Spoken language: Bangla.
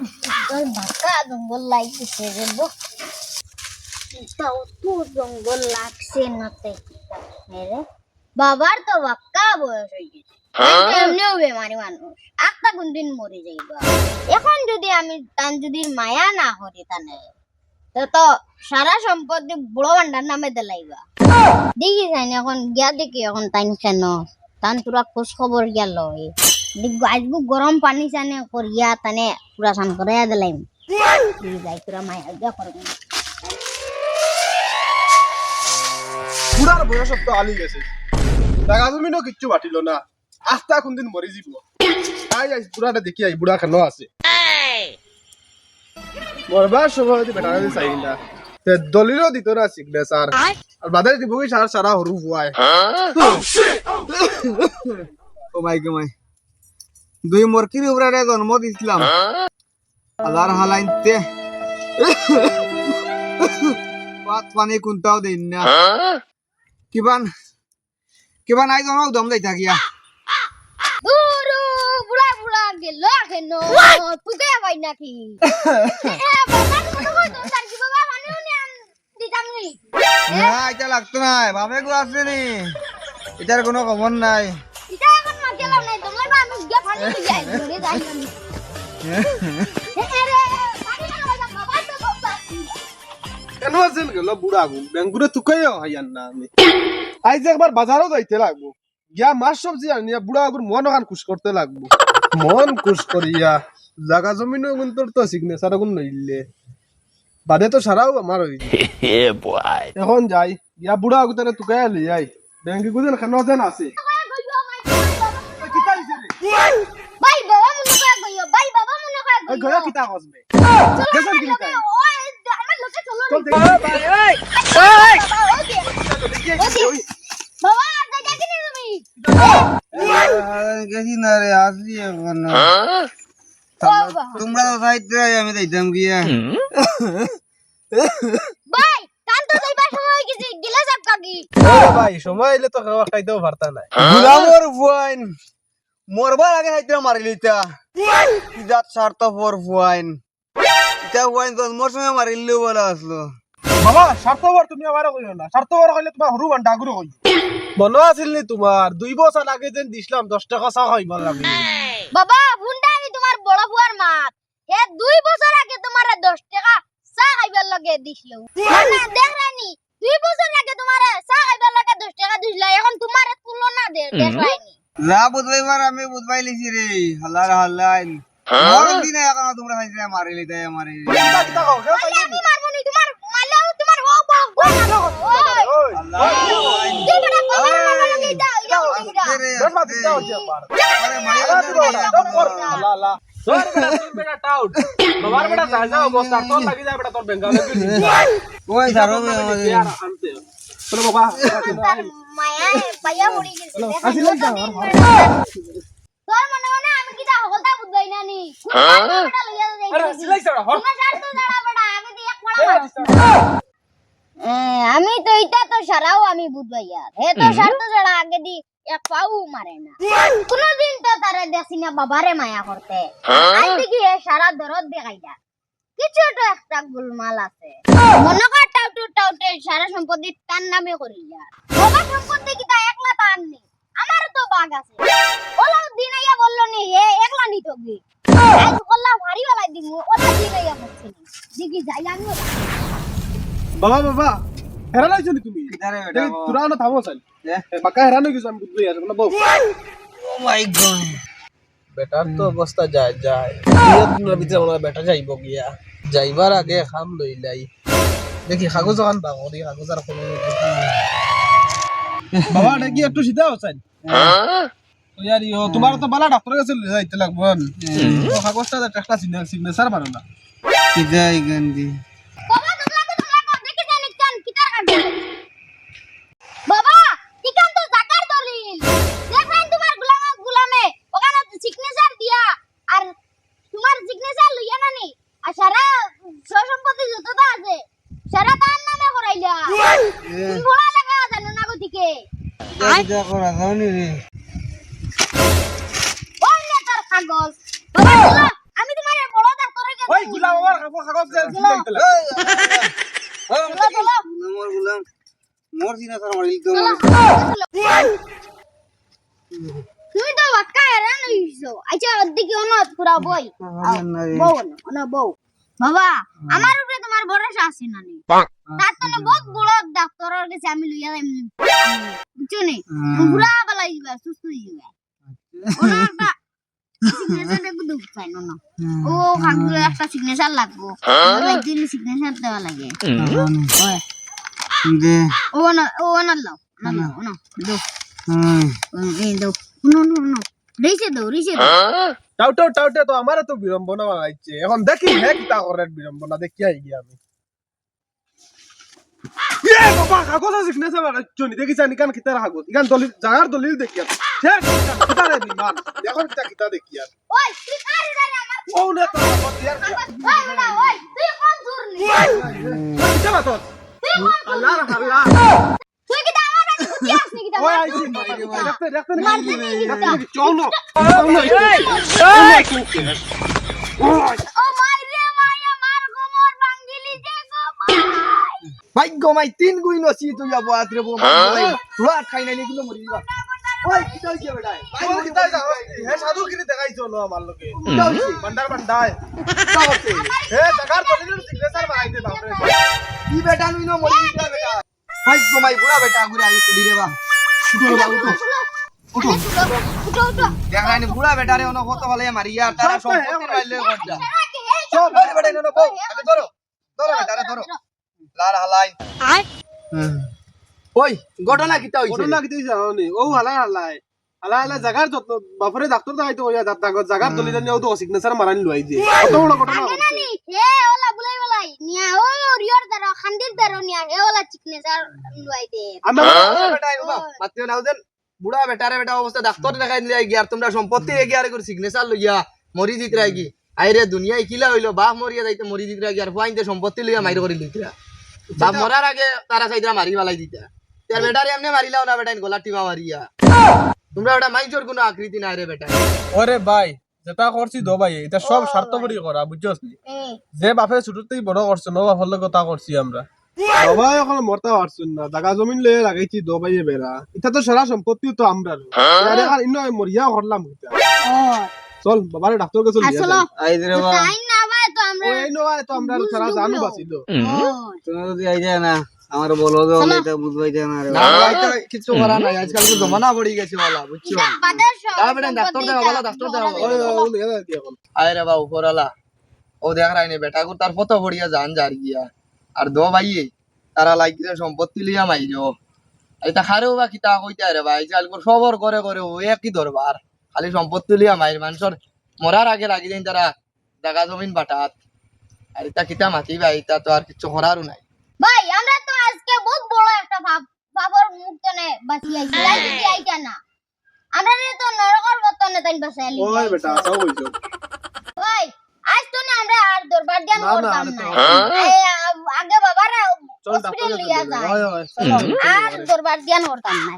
জঙ্গল বাঁকা জঙ্গল রে তো জঙ্গল লাগছে না বাবার তো বাক্কা বয়স হয়ে গেছে। এমনিও বেমারি মানুষ। কোন দিন মরে এখন যদি আমি তান যদি মায়া না করি তানে তো সারা সম্পত্তি বুড়ো ভান্ডার নামে দিলাইবা। দেখি এখন গিয়া দেখি এখন তাইন কেন? তান তোরা খোঁজ খবর গিয়া দেখব গরম পানি চানে করিয়া তানে পুরা স্নান করাইয়া দিলাইম। দেখি যাই তোরা মায়া গিয়া করবি বুড়ার বয়স তো আলি গেছে। টাকা জমিনও কিচ্ছু বাটিল না। আস্তা কোন দিন মরি যাব তাই আই বুড়াটা দেখি আই বুড়া কেন আছে। মরবার সময় যদি বেটা চাই না তে দলিলও দিত না সিগনেচার আর বাদে দিব কি সারা সারা হরু ফুয়ায় ও মাই গো মাই দুই মরকির উপরে জন্ম দিছিলাম। আলার হালাইতে পাত পানি কুন্তাও দেন না। কিবান কিবান আই জনক দম দেই থাকিয়া দুরু বুড়া বুড়া গেল কেন তুকে পাই নাকি নি না? এটা লাগতো নাই বাবে গো আছে নি? এটার কোনো খবর নাই। কেন আছেন গেল বুড়া বেঙ্গুরে তুকাই হাইয়ান না আমি। আইজ একবার বাজারও যাইতে লাগবো। গিয়া মাছ সবজি আনিয়া বুড়া আগুন মন ওখান খুশ করতে লাগবো। মন খুশ করিয়া জাগা জমিন তোর তো সিগনেচার গুণ নইলে। বাদে তো সারাও আমার হই yeah, boy. এখন যাই গিয়া বুড়া আগুতারে তুকাই আলি যাই ব্যাংকে গুদেন খান যেন আছে? ভাই বাবা মনে কয় গইও ভাই বাবা মনে কয় গইও গয়া কিতা কসবে গেছেন কি কিতা আমার লোকে চলো চল দেখি। বাবা আজকে দেখি নি তুমি। গেছি না রে আসি এখন তোমরা তো সাইতে আমি যাইতাম গিয়া ভাই কাল তো যাইবার সময় গেছে গিলা যাব কাকি ভাই সময় এলে তো খাওয়া খাইতেও পারতা না গুলামর মরবার আগে হাইতে মারি লিতা ইজাত স্বার্থ ফর ফুয়াইন ইটা ফুয়াইন জন্মর সময় মারিলেও বলা আসলো। বাবা স্বার্থপর তুমি আমার কইও না। স্বার্থপর কইলে তোমার হরু বান্ডা গুরু কই মনে আছিল নি তোমার। দুই বছর আগে যেন দিছিলাম দশ টাকা চা খাইব লাগে বাবা ভুন্ডা আমি তোমার বড় বুয়ার মাত। হে দুই বছর আগে তোমার দশ টাকা চা খাইবার লগে দিছিল। না দেখ রানি দুই বছর আগে তোমার চা খাইবার লগে দশ টাকা দিছিল। এখন তোমার তুলনা দে দেখ রানি যা বুঝবাইবার আমি বুঝবাই লিছি রে হালার হালাইন মর দিন এখন তোমরা সাইতে মারি লিতা মারি ওই ধারো বাবা মায়া পড়ি গেছে। তোর মনে মনে আমি হলতা বুঝাই না নি? তো আমি তো এক পড়া আমি তো এটা তো সারাও আমি বুঝবাই আর। হে তো সার তো যারা আগে দি এক পাও মারে না। কোনদিন তো তারে দেখি না বাবারে মায়া করতে। আজ দেখি এ সারা দরদ দেখাই যা। কিছু তো একটা গোলমাল আছে? মনে কর টাউটু টাউটে সারা সম্পত্তি তার নামে করি যা বাবার সম্পত্তি কি তা একলা তার নেই? আমারও তো বাঘ আছে। ওলা দিন আইয়া বলল নি এ একলা নিত কি আজ কল্লা ভারী বেলা দিমু ওলা দিন আইয়া বলছে নি। দেখি যাই আমি বাবা বাবা হেরান আইছো নি তুমি? তোরা না থামো এ? পাকা হেরান হয়ে গেছো আমি বুঝতে যাচ্ছি না বউ। ও মাই গড বেটার তো অবস্থা যায় যায় দিনের ভিতরে মনে হয় বেটা যাইব গিয়া। যাইবার আগে খাম লইলাই দেখি কাগজ খান বাগরি কাগজ আর কোনো বাবা এটা কি একটু সিধা হচ্ছেন ইয়ার তোমার তো বালা ডাক্তার কাছে যাইতে লাগবো কাগজটা একটা সিগনেচার মারো না কি যাই বাবা তুমি তো বাক্কা হেরান হইছো আচ্ছা ওদিকে অনত পুরা বই বউ না বউ। বাবা আমার উপরে তোমার ভরসা আছে না নি তার তো না বহুত বড় ডাক্তারের কাছে আমি লইয়া যাই বুঝছ নি? পুরা বালা যাবে সুস্থ হয়ে যাবে ওনারটা সিগনেচার দেখো দুঃখ চাই না না। ও কাগজে একটা সিগনেচার লাগবো। একদিন সিগনেচার দেওয়া লাগে। দে। ও না ও না লাও। না লাও না দো। হুম এই দো। No no no. রিসে দো রিসে দো। টাউটে টাউটে তো আমারও তো বিড়ম্বনা বানাইছে এখন দেখি হে কিতা করে বিড়ম্বনা দেখি আই গিয়া আমি ইয়ে বাবা কাগজ আছে সিগনেচার বানাইছো নি দেখিছা নি কান কিতা কাগজ ইকান দলিল জাগার দলিল দেখি আর হে কিতা রে বিমান এখন কিতা কিতা দেখি আর ওই তুই কারে দাঁড়ে আমার ও না তো ইয়ার ওই ওটা ওই তুই কোন দূর নি কিতা বাতো আল্লাহ আল্লাহ চল রে যে ভাগ্য মাই। তিন গুই নসি তুই যাব আত্রে বো তুলা খাই নাই লিখিলো মরি দিবা ওই কি হইছে বেটা ও কিতা হে সাধু কিনি দেখাইছো না আমার লগে বান্ডার বান্ডায় হে সিগনেচার বানাইতে বাপরে কি বেটা নুই মরি বেটা। ভাগ্য মাই বুড়া বেটা ঘুরে আগে তুলি রে বা। উঠো বাবু তো উঠো উঠো। উঠো। দেখা নি বুড়া বেটা রে অন কত ভালো মারিয়া তারা সব তো হে সম্পত্তি মারিয়া। মাইলে গড্ডা সব ধরে বেটা নো বউ। আগে ধরো। ধরো বেটা রে ধরো। লাল হালাই। আয়। ওই ঘটনা কিতা হইছে? ঘটনা কি তুই জানো ও হালাই হালাই। হালাই হালাই জাগার যত্ন বাপরে ডাক্তার দেখাইতে কইয়া দাঁত জাগার দলিল নিয়ে ও তো সিগনেচার মারানি লই দিয়ে কত বড় ঘটনা আগে ঘটছে নানি হে ওলা বুলাই বুলাই নিয়া ও রিয়র দারো আমরা বেটা মাতিও নাও দেন বুড়া বেটারে বেটা অবস্থা ডাক্তার দেখাই দিলে গিয়া আর তোমরা সম্পত্তি করে সিগনেচার লইয়া মরি আইরে দুনিয়ায় কিলা হইল? বাপ মরিয়া যাইতে মরি দিত রাগি আর ফুয়াইতে সম্পত্তি লইয়া মাইর করে বাপ মরার আগে তারা চাইতরা মারি বালাই দিতা তার বেটারে এমনি মারিলাও না বেটা গলা টিপা মারিয়া। তোমরা ওটা মাইজোর কোনো আকৃতি নাই রে বেটা। ওরে ভাই যেটা করছি দো ভাই এটা সব স্বার্থপরই করা বুঝছস? যে বাপে ছোট থেকে বড় করছে নো বাপের লগে তা করছি আমরা। বাবা এখন মরতে পারছুন না জাগা জমিন লয়ে লাগাইছি দো বাইয়ে বেড়া এটা তো সারা সম্পত্তি তো আমরা আর ইন্ন মরিয়া করলাম এটা চল বাবারে ডাক্তার কাছে আসলো আই রে বা তাই না ভাই তো আমরা ও এই নয় তো আমরা সারা জানু তোমরা যদি আই যায় না আমার বলো তো। এটা বুঝবাই যায় না রে না এটা কিছু করা নাই আজকাল তো জমানা পড়ি গেছে বলা বুঝছ দাও বেটা, ডাক্তার দেওয়া, বলো, ডাক্তার দেওয়া, ওই ও আয় রে বা উপরালা ও দেখ রাইনে বেটা গুর তার ফটো ভরিয়া জান যার গিয়া আর দো ভাইয়ে তারা লাগিয়ে সম্পত্তি লিয়া মাইরো। এটা খারেও বা কিতা কইতে রে ভাই? জাল করে সবর করে করে ও একই দরবার। খালি সম্পত্তি লিয়া মাইর মানুষের মরার আগে লাগি দেন তারা জাগা জমিন বাটাত। আর এটা কিতা মাতি ভাই? এটা তো আর কিছু করারও নাই। ভাই আমরা তো আজকে বহুত বড় একটা ভাব ভাবর মুক্তনে বাঁচি আইছি। তাই যদি আইতা না? আমরা রে তো নরকর বতনে তাই বাঁচাইলি ওই বেটা সব হইছো ভাই আজ তো না আমরা আর দরবার দিয়ান না, না, আগে বাবারা হসপিটাল লিয়া যায়। আর দরবার দিয়ান করতাম না।